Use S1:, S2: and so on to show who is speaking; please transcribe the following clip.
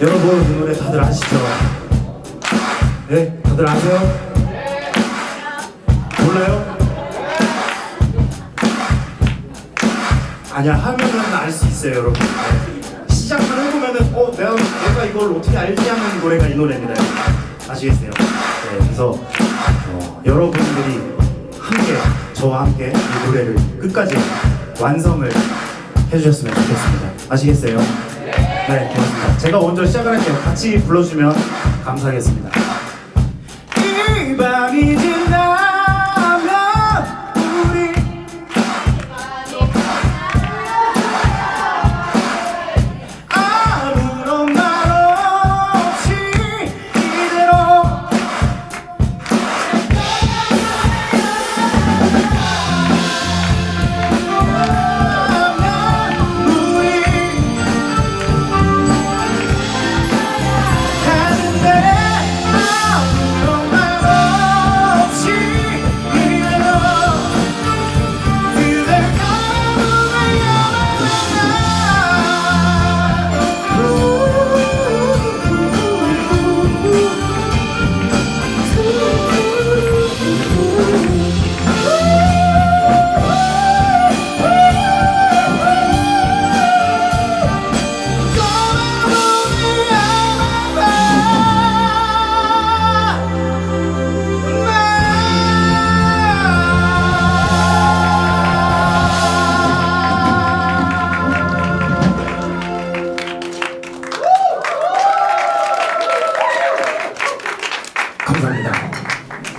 S1: 여러분 이 노래 다들 아시죠? 네, 다들 아세요? 몰라요? 아니야 하면은 알 수 있어요 여러분 네. 시작만 해보면은 어 내가, 내가 이걸 어떻게 알지 하는 노래가 이 노래입니다 아시겠어요? 네 그래서 어, 여러분들이 함께 저와 함께 이 노래를 끝까지 완성을 해주셨으면 좋겠습니다 아시겠어요? 네 고맙습니다. 제가 먼저 시작을 할게요 같이 불러주면 감사하겠습니다. 이 밤이 지